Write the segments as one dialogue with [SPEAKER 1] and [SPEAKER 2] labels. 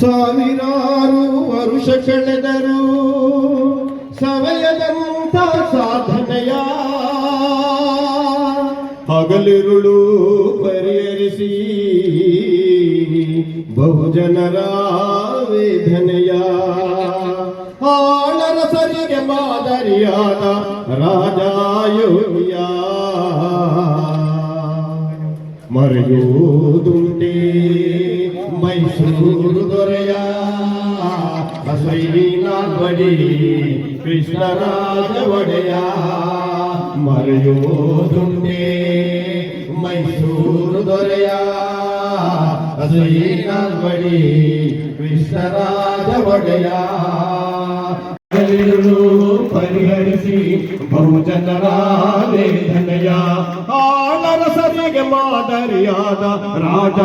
[SPEAKER 1] ಸಾವಿರಾರು ವರುಷ ಕಳೆದರು ಸವಯದಂತ ಸಾಧನೆಯ ಹಗಲಿರುಳು ಪರಿಹರಿಸಿ ಬಹುಜನರ ವೇದನೆಯ ಆಳರಸರಿಗೆ ಮಾದರಿಯಾದ ರಾಜಾಯೋಗಿಯ. ಮರೆಯುವುದುಂಟೆ ಮೈಸೂರು ದೊರೆಯ ಬಡಿ ಕೃಷ್ಣರಾಜ ಒಡೆಯ ಮರೆಯುವುದುಂಟೆ ಮೈಸೂರು ದೊರೆಯ ಬಡಿ ಕೃಷ್ಣರಾಜ ಒಡೆಯ ಹಗಲಿರುಳು ಪರಿಹರಿಸಿ ಬಹುಜನರ ವೇದನೆಯ ಆಳರಸರಿಗೆ ಮಾದರಿಯಾದ ರಾಜ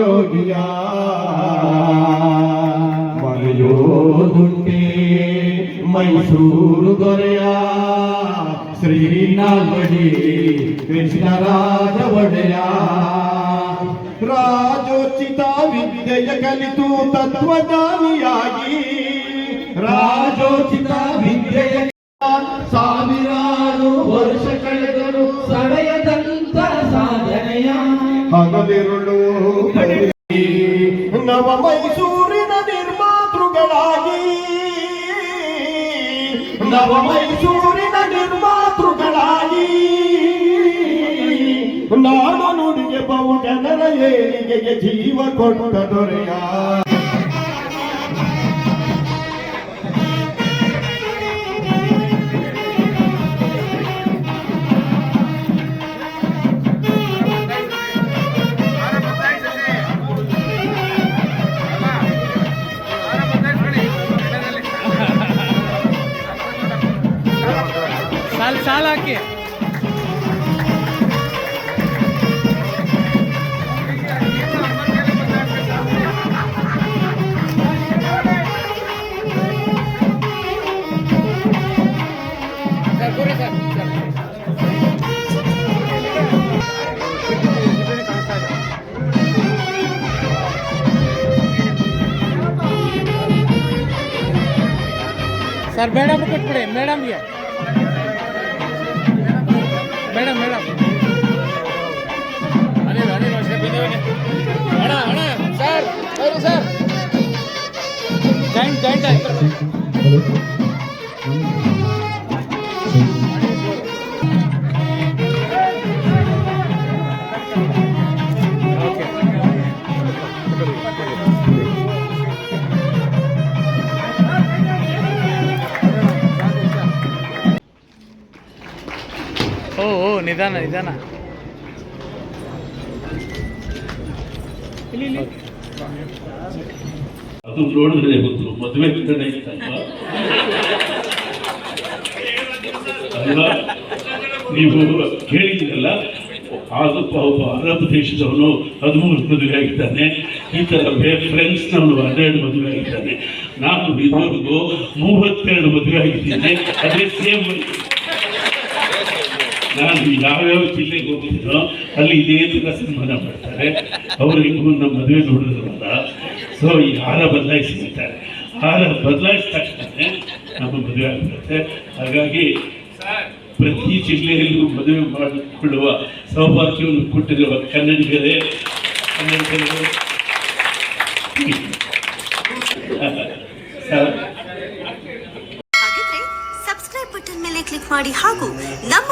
[SPEAKER 1] ಯೋಗಿಯ ಮರೆಯೋದುಂಟೆ ಮೈಸೂರು ದೊರೆಯ ಶ್ರೀನಾಲ್ವಡಿ ಕೃಷ್ಣರಾಜ ಒಡೆಯ ರಾಜೋಚಿತ ವಿದ್ಯೆಯ ಕಲಿತು ತತ್ವಜ್ಞಾನಿಯಾಗಿ ಸಾವಿರಾರು ವರ್ಷ ಕಳೆದರು
[SPEAKER 2] ಸಡೆಯದಂತ ಸಾಧನೆಯ
[SPEAKER 1] ಹಗಲಿರುಳು ಕಳೆದಿ ನವ ಮೈಸೂರಿನ ನಿರ್ಮಾತೃಗಳಾಗಿ ನವ ಮೈಸೂರಿನ ನಿರ್ಮಾತೃಗಳಾಗಿ ನಾಡ ನುಡಿಗೆ ಬಹು ಜನರ ಏಳಿಗೆಗೆ ಜೀವ ಕೊಟ್ಟ ದೊರೆಯ
[SPEAKER 2] ಸಾಲ್ ಸಾಲ್ ಹಾಕಿ ಸರ್ ಮೇಡಮ್ ಕೊಟ್ಬಿಡಿ ಮೇಡಮ್ಗೆ మేడం మేడం అదే అదే అడా అడా సార్ సార్ జాయింట్ జాయింట్ ನಿಧಾನ ನಿಧಾನ. ಇಲ್ಲಿ ಇಲ್ಲಿ.
[SPEAKER 3] ಅದು ನೋಡಿದ್ರೆ ಗೊತ್ತು ಮದುವೆ ನೀವು ಕೇಳಿದ್ರಲ್ಲ ಆದಪ್ಪ ಒಬ್ಬ ಅರಬ್ ದೇಶದವನು ಹದಿಮೂರು ಮದುವೆ ಆಗಿದ್ದಾನೆ. ಈ ಥರ ಫ್ರೆಂಡ್ಸ್ನವನು ಹನ್ನೆರಡು ಮದುವೆ ಆಗಿದ್ದಾನೆ. ನಾನು ಇದುವರೆಗೂ ಮೂವತ್ತೆರಡು ಮದುವೆ ಆಗಿದ್ದೇನೆ. ಅದೇ ಸೇಮ್ ನಾನು ಯಾವ್ಯಾವ ಜಿಲ್ಲೆಗೆ ಹೋಗಿದ್ದೀನೋ ಅಲ್ಲಿ ಇದೇ ಥರ ಸನ್ಮಾನ ಮಾಡ್ತಾರೆ. ಅವರು ಅವರಿಗೂ ನಮ್ಮ ಮದುವೆ ನೋಡಿದ್ರಲ್ಲ ಸೊ ಈ ಹಾರ ಬದಲಾಯಿಸಿರ್ತಾರೆ ಹಾರ ಬದಲಾಯಿಸಿದ ತಕ್ಷಣ ನಮ್ಮ ಮದುವೆ ಆಗ್ಬಿಡುತ್ತೆ. ಹಾಗಾಗಿ ಪ್ರತಿ ಜಿಲ್ಲೆಯಲ್ಲೂ ಮದುವೆ ಮಾಡಿಕೊಳ್ಳುವ ಸೌಭಾಗ್ಯವನ್ನು ಕೊಟ್ಟಿರುವ ಕನ್ನಡಿಗರೇ ಕನ್ನಡಿಗರು.
[SPEAKER 4] ಸಬ್ಸ್ಕ್ರೈಬ್ ಬಟನ್ ಮೇಲೆ ಕ್ಲಿಕ್ ಮಾಡಿ ಹಾಗೂ ನಮ್ಮ